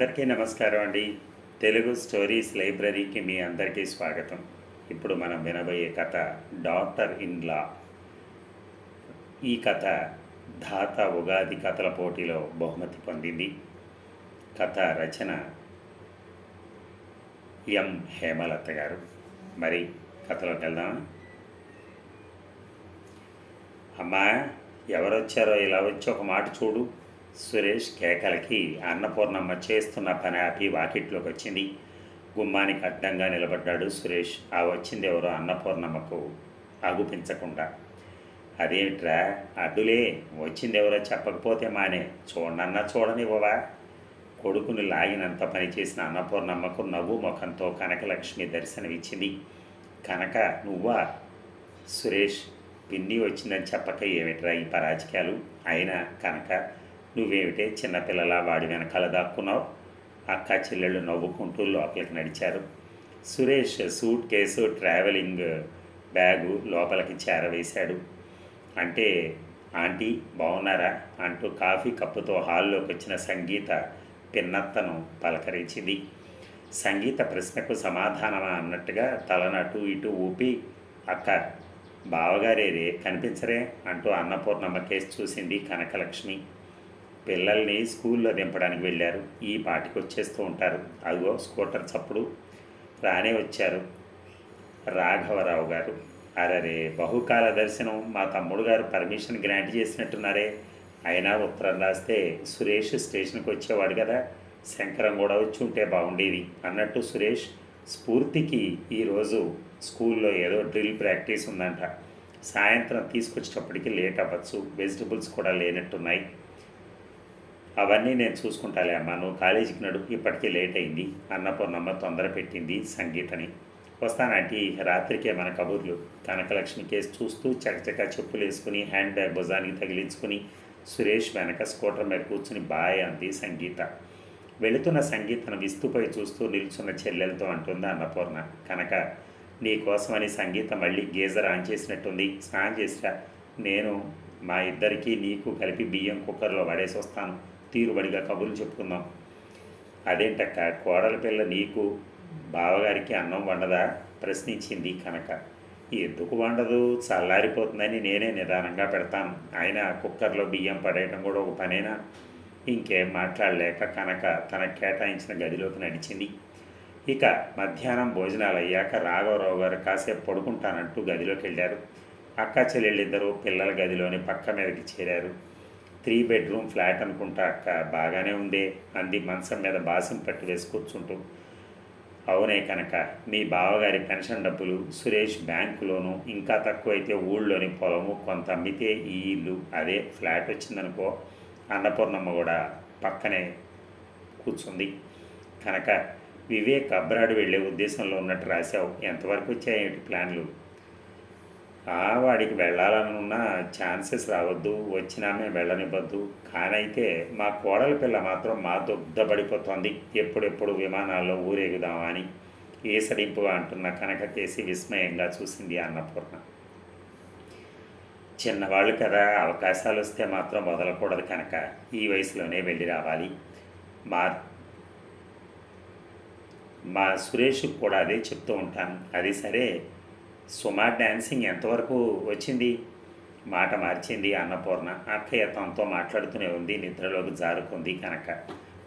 అందరికీ నమస్కారం అండి. తెలుగు స్టోరీస్ లైబ్రరీకి మీ అందరికీ స్వాగతం. ఇప్పుడు మనం వినబోయే కథ డాక్టర్ ఇన్ లా. ఈ కథ ధాత ఉగాది కథల పోటీలో బహుమతి పొందింది. కథ రచన ఎం హేమలత గారు. మరి కథలోకి వెళ్దామా? అమ్మా ఎవరొచ్చారో ఇలా వచ్చి ఒక మాట చూడు. సురేష్ కేకలకి అన్నపూర్ణమ్మ చేస్తున్న పని ఆపి వాకిట్లోకి వచ్చింది. గుమ్మానికి అడ్డంగా నిలబడ్డాడు సురేష్. ఆ వచ్చింది ఎవరో అన్నపూర్ణమ్మకు ఆగుపించకుండా అదేమిట్రా? అడ్డులే. వచ్చింది ఎవరో చెప్పకపోతే మానే. చూడనన్నా చూడనివ్వవా? కొడుకుని లాగినంత పని చేసిన అన్నపూర్ణమ్మకు నవ్వు ముఖంతో కనకలక్ష్మి దర్శనమిచ్చింది. కనక నువ్వా? సురేష్ పిన్ని వచ్చిందని చెప్పక ఏమిట్రా ఈ పరాజకాలు? అయినా కనుక నువ్వేమిటే చిన్నపిల్లలా వాడి వెనకాల దాక్కున్నావు? అక్క చెల్లెళ్ళు నవ్వుకుంటూ లోపలికి నడిచారు. Suresh suitcase travelling bag లోపలికి చేరవేశాడు. అంటే ఆంటీ బాగున్నారా అంటూ కాఫీ కప్పుతో హాల్లోకి వచ్చిన సంగీత పిన్నత్తను పలకరించింది. సంగీత ప్రశ్నకు సమాధానమా అన్నట్టుగా తలనటు ఇటు ఊపి అక్క బావగారేరే కనిపించరే? అంటూ అన్నపూర్ణమ్మ కేసు చూసింది కనకలక్ష్మి. పిల్లల్ని స్కూల్లో దింపడానికి వెళ్ళారు. ఈ పాటికి వచ్చేస్తూ ఉంటారు. అదిగో స్కూటర్ చప్పుడు. రానే వచ్చారు. రాఘవరావు గారు. అరరే! బహుకాల దర్శనం. మా తమ్ముడు గారు పర్మిషన్ గ్రాంట్ చేసినట్టున్నారే. అయినా ఉత్తరం రాస్తే సురేష్ స్టేషన్కి వచ్చేవాడు కదా. శంకరం కూడా వచ్చి ఉంటే బాగుండేది అన్నట్టు సురేష్ స్ఫూర్తికి ఈరోజు స్కూల్లో ఏదో డ్రిల్ ప్రాక్టీస్ ఉందంట. సాయంత్రం తీసుకొచ్చేటప్పటికి లేట్ అవ్వచ్చు. వెజిటబుల్స్ కూడా లేనట్టున్నాయి. అవన్నీ నేను చూసుకుంటాలే అమ్మా. నువ్వు కాలేజీకి నడు ఇప్పటికే లేట్ అయింది. అన్నపూర్ణమ్మ తొందర పెట్టింది సంగీతని. వస్తానంటే రాత్రికే మన కబుర్లు. కనకలక్ష్మి కేసు చూస్తూ చకచక చెప్పులు వేసుకుని హ్యాండ్ బ్యాగ్ భుజానికి తగిలించుకుని సురేష్ వెనక స్కూటర్ మీద కూర్చుని బాయ్ అంది సంగీత. వెళుతున్న సంగీతను విస్తుపై చూస్తూ నిల్చున్న చెల్లెలతో అంటుంది అన్నపూర్ణ. కనుక నీ కోసమని సంగీత మళ్ళీ గీజర్ ఆన్ చేసినట్టుంది. స్నానం చేసిరా? నేను మా ఇద్దరికి నీకు కలిపి బియ్యం కుక్కర్లో పడేసి వస్తాను తీరుబడిగా కబుర్లు చెప్పుకుందాం. అదేంటక్క కోడల పిల్ల నీకు బావగారికి అన్నం వండదా? ప్రశ్నించింది కనుక. ఎందుకు వండదు? చల్లారిపోతుందని నేనే నిదానంగా పెడతాను. ఆయన కుక్కర్లో బియ్యం పడేయడం కూడా ఒక పనేనా? ఇంకేం మాట్లాడలేక కనుక తన కేటాయించిన గదిలోకి నడిచింది. ఇక మధ్యాహ్నం భోజనాలు అయ్యాక రాఘవరావు గారు కాసేపు పడుకుంటానంటూ గదిలోకి వెళ్ళారు. అక్క చెల్లెళ్ళిద్దరూ పిల్లల గదిలోని పక్క మీదకి చేరారు. త్రీ బెడ్రూమ్ ఫ్లాట్ అనుకుంటా అక్క. బాగానే ఉందే అంది మంచం మీద బాసం పట్టి వేసి కూర్చుంటూ. అవునే కనుక మీ బావగారి పెన్షన్ డబ్బులు సురేష్ బ్యాంకులోను ఇంకా తక్కువైతే ఊళ్ళోని పొలము కొంత అమ్మితే ఈ ఇల్లు అదే ఫ్లాట్ వచ్చిందనుకో అన్నపూర్ణమ్మ కూడా పక్కనే కూర్చుంది. కనుక వివేక్ అబ్రాడ్ వెళ్ళే ఉద్దేశంలో ఉన్నట్టు రాశావు. ఎంతవరకు వచ్చాయేమిటి ప్లాన్లు? వాడికి వెళ్ళాలనున్న ఛాన్సెస్ రావద్దు వచ్చినామే వెళ్ళనివ్వద్దు. కానైతే మా కోడల పిల్ల మాత్రం మా దుగ్ధపడిపోతుంది ఎప్పుడెప్పుడు విమానాల్లో ఊరేగుదామా అని ఏసడింపుగా అంటున్న కనక విస్మయంగా చూసింది అన్నపూర్ణ చిన్నవాళ్ళు కదా అవకాశాలు వస్తే మాత్రం వదలకూడదు కనుక ఈ వయసులోనే వెళ్ళి రావాలి. మా మా సురేష్కి కూడా అదే చెప్తూ ఉంటాను. అది సరే సుమార్ డాన్సింగ్ ఎంతవరకు వచ్చింది? మాట మార్చింది అన్నపూర్ణ. అక్కయ్య తనతో మాట్లాడుతూనే ఉంది నిద్రలోకి జారుకుంది కనుక.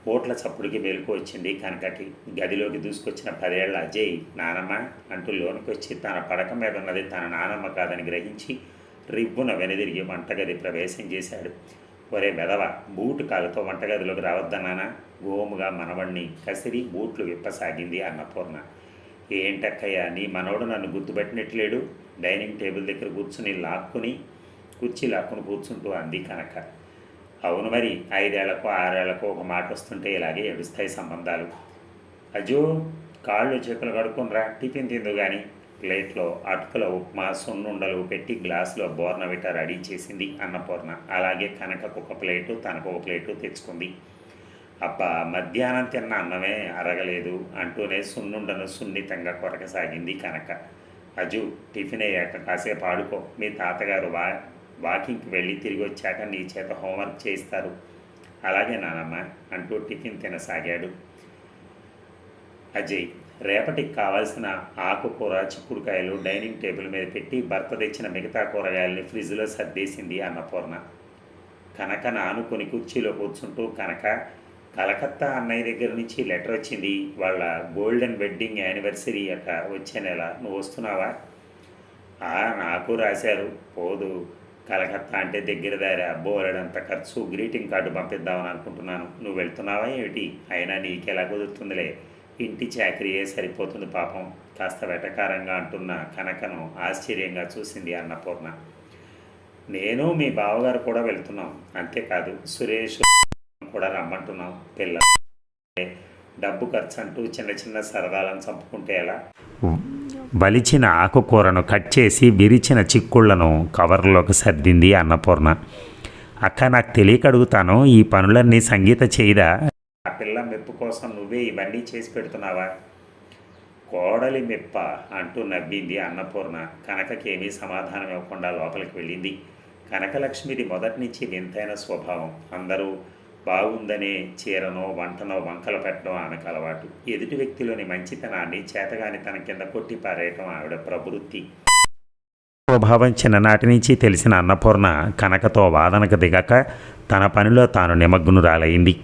ఓట్ల చప్పుడికి మేలుకు వచ్చింది కనకకి. గదిలోకి దూసుకొచ్చిన పదేళ్ళ అజయ్ నానమ్మ అంటూ లోనికి వచ్చి తన పడక మీద ఉన్నది తన నానమ్మ కాదని గ్రహించి రిబ్బున వెనుదిరిగి వంటగది ప్రవేశం చేశాడు. ఒరే వెదవ బూటు కాలుతో వంటగదిలోకి రావద్దన్నానా గోముగా మనవణ్ణి కసిరి బూట్లు విప్పసాగింది అన్నపూర్ణ. ఏంటక్కయ్యా నీ మనవడు నన్ను గుర్తుపెట్టినట్లేడు? డైనింగ్ టేబుల్ దగ్గర కూర్చుని లాక్కుని కుర్చీ లాక్కుని కూర్చుంటూ అంది కనక. అవును మరి ఐదేళ్ళకో ఆరేళ్ళకో ఒక మాట వస్తుంటే ఇలాగే ఏడుస్తాయి సంబంధాలు. అజో కాళ్ళు చేతులు కడుక్కునిరా టిఫిన్ తిందు కానీ ప్లేట్లో అటుకుల ఉప్మా సున్నుండలు పెట్టి గ్లాసులో బోర్నవిట రెడీ చేసింది అన్నపూర్ణ. అలాగే కనకకు ఒక ప్లేటు తనకు ఒక ప్లేటు తెచ్చుకుంది. అబ్బా మధ్యాహ్నం తిన్న అన్నమే అరగలేదు అంటూనే సున్నుండను సున్నితంగా కొరకసాగింది కనక. అజు టిఫిన్ అయ్యాక కాసేపు ఆడుకో. మీ తాతగారు వా వాకింగ్కి వెళ్ళి తిరిగి వచ్చాక నీ చేత హోంవర్క్ చేయిస్తారు. అలాగే నానమ్మ అంటూ టిఫిన్ తినసాగాడు. అజయ్ రేపటికి కావాల్సిన ఆకుకూర చిక్కుడుకాయలు డైనింగ్ టేబుల్ మీద పెట్టి భర్త తెచ్చిన మిగతా కూరగాయల్ని ఫ్రిడ్జ్లో సర్దేసింది అన్నపూర్ణ. కనక నానుకొని కుర్చీలో కూర్చుంటూ కనక కలకత్తా అన్నయ్య దగ్గర నుంచి లెటర్ వచ్చింది. వాళ్ళ గోల్డెన్ వెడ్డింగ్ యానివర్సరీ అట వచ్చే నెల. నువ్వు వస్తున్నావా? నాకు రాశారు. పోదు కలకత్తా అంటే దగ్గర దారి. బోలెడంత ఖర్చు. గ్రీటింగ్ కార్డు పంపిద్దామని అనుకుంటున్నాను. నువ్వు వెళ్తున్నావా ఏమిటి? అయినా నీకెలా కుదురుతుందిలే. ఇంటి చాకరీయే సరిపోతుంది పాపం. కాస్త వెటకారంగా అంటున్న కనకను ఆశ్చర్యంగా చూసింది అన్నపూర్ణ. నేను మీ బావగారు కూడా వెళ్తున్నాం. అంతేకాదు సురేష్ కూడా రమ్మంటున్నాం పిల్ల. డబ్బు ఖర్చు అంటూ చిన్న చిన్న సరదాలను చంపుకుంటే ఎలా? వలిచిన ఆకుకూరను కట్ చేసి విరిచిన చిక్కుళ్ళను కవర్లోకి సర్దింది అన్నపూర్ణ. అక్క నాకు తెలియక అడుగుతాను ఈ పనులన్నీ సంగీత చేయదా? ఆ పిల్ల మెప్పు కోసం నువ్వే ఇవన్నీ చేసి పెడుతున్నావా? కోడలి మెప్ప అంటూ నవ్వింది అన్నపూర్ణ. కనకకేమీ సమాధానం ఇవ్వకుండా లోపలికి వెళ్ళింది. కనకలక్ష్మిది మొదటి నుంచి వింతైన స్వభావం. అందరూ బాగుందనే చీరనో వంటనో వంకలు పెట్టడం ఆమెకు అలవాటు. ఎదుటి వ్యక్తిలోని మంచితనాన్ని చేతగాని తన కింద కొట్టి పారేయటం ఆవిడ ప్రవృత్తి. స్వభావం చిన్ననాటి నుంచి తెలిసిన అన్నపూర్ణ కనకతో వాదనకు దిగక తన పనిలో తాను నిమగ్నురాలైంది.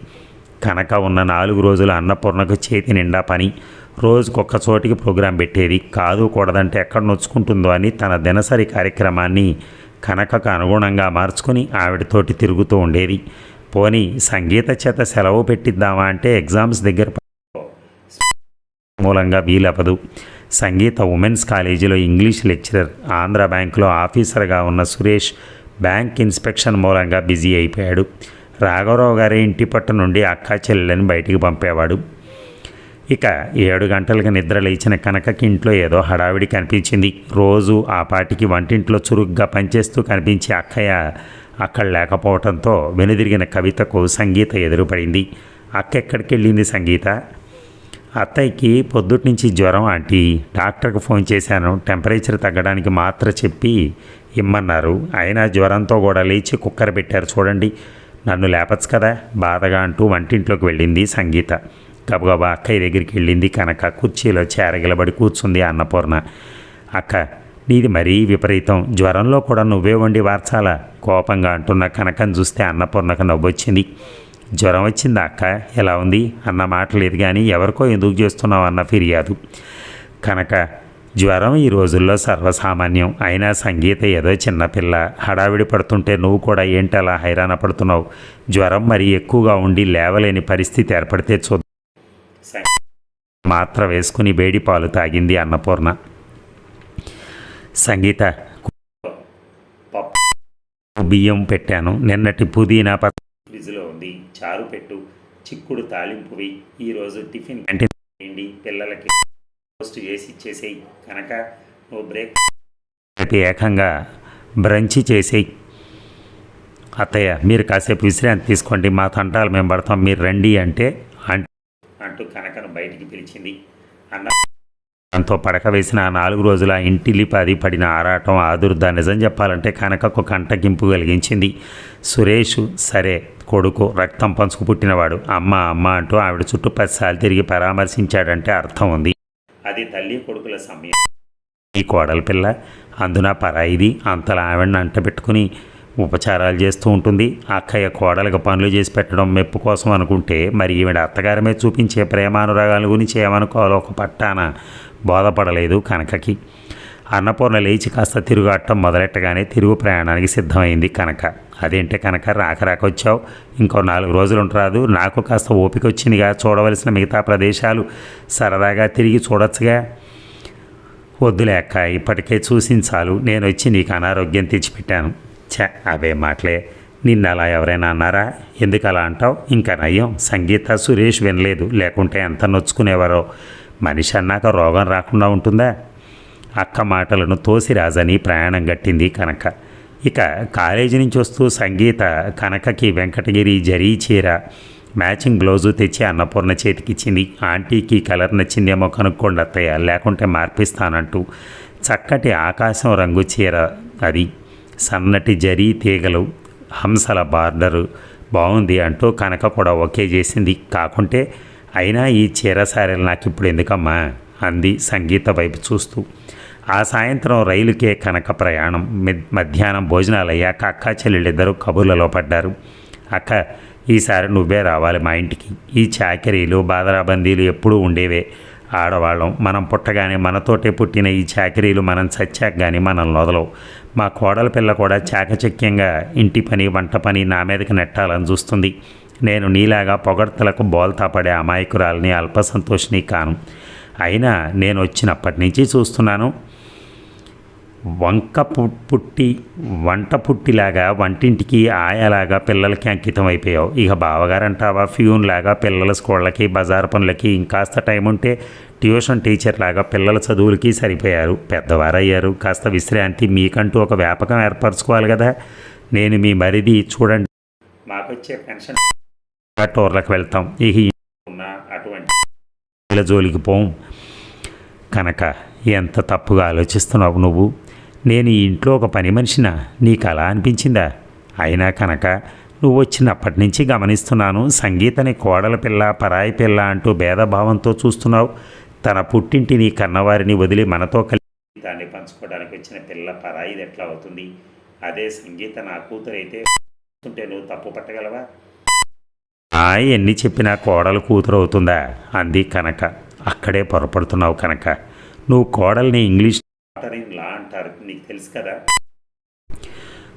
కనక ఉన్న నాలుగు రోజులు అన్నపూర్ణకు చేతి నిండా పని. రోజుకొక్క చోటికి ప్రోగ్రాం పెట్టేది. కాదు కూడదంటే ఎక్కడ నొచ్చుకుంటుందో అని తన దినసరి కార్యక్రమాన్ని కనకకు అనుగుణంగా మార్చుకుని ఆవిడతోటి తిరుగుతూ ఉండేది. పోనీ సంగీత చేత సెలవు పెట్టిద్దామా అంటే ఎగ్జామ్స్ దగ్గర మూలంగా వీలపదు సంగీత ఉమెన్స్ కాలేజీలో ఇంగ్లీష్ లెక్చరర్ ఆంధ్ర బ్యాంకులో ఆఫీసర్గా ఉన్న సురేష్ బ్యాంక్ ఇన్స్పెక్షన్ మూలంగా బిజీ అయిపోయాడు. రాఘవరావు గారి ఇంటి పట్టు నుండి అక్కా చెల్లెలను బయటికి పంపేవాడు. ఇక ఏడు గంటలకు నిద్ర లేచిన కనకకి ఇంట్లో ఏదో హడావిడి కనిపించింది. రోజు ఆ పాటికి వంటింట్లో చురుగ్గా పనిచేస్తూ కనిపించే అక్కయ్య అక్కడ లేకపోవడంతో వెనుదిరిగిన కవితకు సంగీత ఎదురుపడింది. అక్కెక్కడికి వెళ్ళింది సంగీత? అత్తయ్యకి పొద్దుట్నుంచి జ్వరం ఆంటీ. డాక్టర్కి ఫోన్ చేశాను. టెంపరేచర్ తగ్గడానికి మాత్ర చెప్పి ఇమ్మన్నారు. అయినా జ్వరంతో కూడా లేచి కుక్కర్ పెట్టారు చూడండి. నన్ను లేపచ్చు కదా? బాధగా అంటూ వంటింట్లోకి వెళ్ళింది సంగీత. గబగబా అక్కయ్య దగ్గరికి వెళ్ళింది కనుక కుర్చీలో చేరగిలబడి కూర్చుంది అన్నపూర్ణ. అక్క నీది మరీ విపరీతం. జ్వరంలో కూడా నువ్వే వండి వార్చాలా. కోపంగా అంటున్న కనకను చూస్తే అన్నపూర్ణకు నవ్వొచ్చింది. జ్వరం వచ్చిందా అక్క? ఎలా ఉంది? అన్న మాట లేదు కానీ ఎవరికో ఎందుకు చేస్తున్నావు అన్న ఫిర్యాదు. కనుక జ్వరం ఈ రోజుల్లో సర్వసామాన్యం. అయినా సంగీత ఏదో చిన్నపిల్ల హడావిడి పడుతుంటే నువ్వు కూడా ఏంటి అలా హైరాణ పడుతున్నావు? జ్వరం మరి ఎక్కువగా ఉండి లేవలేని పరిస్థితి ఏర్పడితే చూద్దాం. మాత్ర వేసుకుని వేడి పాలు తాగింది అన్నపూర్ణ. సంగీత బియ్యం పెట్టాను. నిన్నటి పుదీనా ఫ్రిడ్జ్లో ఉంది. చారు పెట్టు. చిక్కుడు తాలింపు వెయ్యి ఈరోజు టిఫిన్ క్యాంటీన్ చేయండి పిల్లలకి పోస్ట్ చేసి ఇచ్చేసేయి. కనుక నువ్వు బ్రేక్ ఏకంగా బ్రంచి చేసేయి. అత్తయ్య మీరు కాసేపు విశ్రాంతి తీసుకోండి. మా తంటాలు మేము పడతాం. మీరు రండి అంటే అంటూ కనకను బయటికి పిలిచింది. అన్న దాంతో పడక వేసిన నాలుగు రోజుల ఇంటిలిపాది పడిన ఆరాటం ఆదుర్ద నిజం చెప్పాలంటే కనకకు కంటగింపు కలిగించింది. సురేష్ సరే కొడుకు రక్తం పంచుకు పుట్టినవాడు. అమ్మ అమ్మ అంటూ ఆవిడ చుట్టూ పదిసార్లు తిరిగి పరామర్శించాడంటే అర్థం ఉంది. అది తల్లి కొడుకుల సమయం. ఈ కోడలి పిల్ల అందున పరాయిది అంతలా ఆవిడని అంటబెట్టుకుని ఉపచారాలు చేస్తూ ఉంటుంది. అక్కయ్య కోడలకు పనులు చేసి పెట్టడం మెప్పు కోసం అనుకుంటే మరి ఈవిడ అత్తగారి మీద చూపించే ప్రేమానురాగాల గురించి ఏమనుకోవాలో ఒక పట్టాన బోధపడలేదు కనకకి. అన్నపూర్ణ లేచి కాస్త తిరుగాటం మొదలెట్టగానే తిరుగు ప్రయాణానికి సిద్ధమైంది కనక. అదేంటే కనుక రాక రాక వచ్చావు. ఇంకో నాలుగు రోజులు ఉంటరాదు నాకు కాస్త ఓపిక వచ్చిందిగా. చూడవలసిన మిగతా ప్రదేశాలు సరదాగా తిరిగి చూడొచ్చుగా. వద్దులే అక్క ఇప్పటికే చూసించాలు నేను వచ్చి నీకు అనారోగ్యం తెచ్చిపెట్టాను. ఛ అవే మాటలే. నిన్న అలా ఎవరైనా అన్నారా? ఎందుకు అలా అంటావు? ఇంకా నయం సంగీత సురేష్ వినలేదు. లేకుంటే ఎంత నొచ్చుకునేవారో? మనిషి అన్నాక రోగం రాకుండా ఉంటుందా? అక్క మాటలను తోసిరాజని ప్రయాణం గట్టింది కనక. ఇక కాలేజీ నుంచి వస్తూ సంగీత కనకకి వెంకటగిరి జరీ చీర మ్యాచింగ్ బ్లౌజు తెచ్చి అన్నపూర్ణ చేతికిచ్చింది. ఆంటీకి కలర్ నచ్చిందేమో కనుక్కోండి అత్తయ్య లేకుంటే మార్పిస్తానంటూ. చక్కటి ఆకాశం రంగు చీర అది. సన్నటి జరీ తీగలు హంసల బార్డరు. బాగుంది అంటూ కనక కూడా ఓకే చేసింది. కాకుంటే అయినా ఈ చీర సారెలు నాకు ఇప్పుడు ఎందుకమ్మా? అంది సంగీత వైపు చూస్తూ. ఆ సాయంత్రం రైలుకే కనక ప్రయాణం. మధ్యాహ్నం భోజనాలు అయ్యాక అక్క చెల్లెళ్ళిద్దరూ కబుర్లలో పడ్డారు. అక్క ఈసారి నువ్వే రావాలి మా ఇంటికి. ఈ చాకరీలు బాదరాబందీలు ఎప్పుడూ ఉండేవే. ఆడవాళ్ళం మనం పుట్టగానే మనతోటే పుట్టిన ఈ చాకరీలు మనం చచ్చాక కానీ మనం వదలవు. మా కోడల పిల్ల కూడా చాకచక్యంగా ఇంటి పని వంట పని నా మీదకి నెట్టాలని చూస్తుంది. నేను నీలాగా పొగడ్తలకు బోల్తా పడే అమాయకురాలని అల్పసంతోషిని కాను. అయినా నేను వచ్చినప్పటి నుంచి చూస్తున్నాను. వంక పుట్టి వంట పుట్టిలాగా వంటింటికి ఆయాలాగా పిల్లలకి అంకితం అయిపోయావు. ఇక బావగారు అంటావా ఫ్యూన్ లాగా పిల్లల స్కూళ్ళకి బజార్ పనులకి ఇంకాస్త టైం ఉంటే ట్యూషన్ టీచర్ లాగా పిల్లల చదువులకి సరిపోయారు. పెద్దవారయ్యారు. కాస్త విశ్రాంతి మీకంటూ ఒక వ్యాపకం ఏర్పరచుకోవాలి కదా నేను మీ మరిది చూడండి. మాకొచ్చే పెన్షన్ టూర్లకు వెళ్తాం. ఈ ఉన్న అటువంటి జోలికి పోం. కనుక ఎంత తప్పుగా ఆలోచిస్తున్నావు నువ్వు? నేను ఈ ఇంట్లో ఒక పని మనిషిన నీకు అలా అనిపించిందా? అయినా కనుక నువ్వు వచ్చినప్పటి నుంచి గమనిస్తున్నాను సంగీతని కోడల పిల్ల పరాయి పిల్ల అంటూ భేదభావంతో చూస్తున్నావు. తన పుట్టింటిని కన్నవారిని వదిలి మనతో కలిసి దాన్ని పంచుకోవడానికి వచ్చిన పిల్ల పరాయిది ఎట్లా అవుతుంది? అదే సంగీత నా కూతురైతే ఉంటే నువ్వు తప్పు పట్టగలవా? ఎన్ని చెప్పినా కోడలు కూతురు అవుతుందా? అంది కనుక. అక్కడే పొరపడుతున్నావు కనుక. నువ్వు కోడల్ని ఇంగ్లీష్ లా అంటారు నీకు తెలుసు కదా?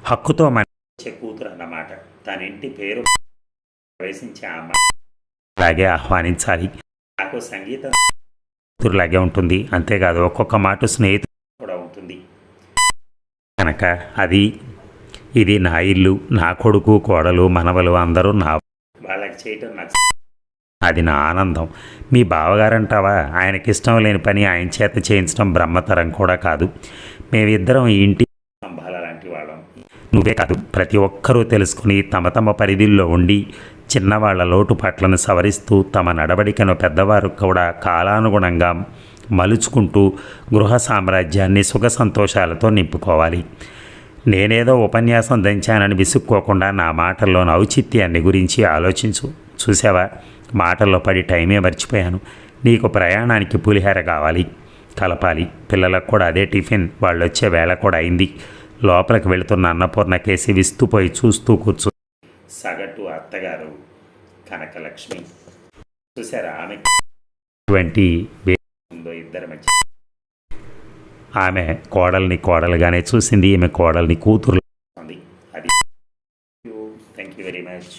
హక్కుతో మంచి కూతురు అన్నమాట. తన ఇంటి పేరు ప్రవేశించే అమ్మ అలాగే ఆహ్వానించాలి. నాకు సంగీతం కూతురులాగే ఉంటుంది. అంతేకాదు ఒక్కొక్క మాట స్నేహితుడు కూడా ఉంటుంది. కనుక అది ఇది నా ఇల్లు నా కొడుకు కోడలు మనవలు అందరూ నా వాళ్ళకి చేయటం నాకు అది నా ఆనందం. మీ బావగారంటావా? ఆయనకి ఇష్టం లేని పని ఆయన చేత చేయించడం బ్రహ్మతరం కూడా కాదు. మేమిద్దరం ఇంటి స్తంభాల లాంటి వాళ్ళం. నువ్వే కాదు ప్రతి ఒక్కరూ తెలుసుకుని తమ తమ పరిధిల్లో ఉండి చిన్నవాళ్ళ లోటుపాట్లను సవరిస్తూ తమ నడవడికను పెద్దవారు కూడా కాలానుగుణంగా మలుచుకుంటూ గృహ సామ్రాజ్యాన్ని సుఖ సంతోషాలతో నింపుకోవాలి. నేనేదో ఉపన్యాసం దంచానని విసుక్కోకుండా నా మాటల్లోని ఔచిత్యాన్ని గురించి ఆలోచించు. చూసావా మాటల్లో పడి టైమే మర్చిపోయాను. నీకు ప్రయాణానికి పులిహార కావాలి. కలపాలి. పిల్లలకు కూడా అదే టిఫిన్. వాళ్ళు వచ్చే వేళ కూడా అయింది. లోపలికి వెళుతున్న అన్నపూర్ణ కేసి విస్తుపోయి చూస్తూ కూర్చు. సగటు అత్తగారు కనకలక్ష్మి. చూసారా ఆమె? అటువంటి ఉందో ఇద్దరి మధ్య ఆమె కోడల్ని కోడలుగానే చూసింది ఈమె కోడల్ని కూతురు అది. Thank you very much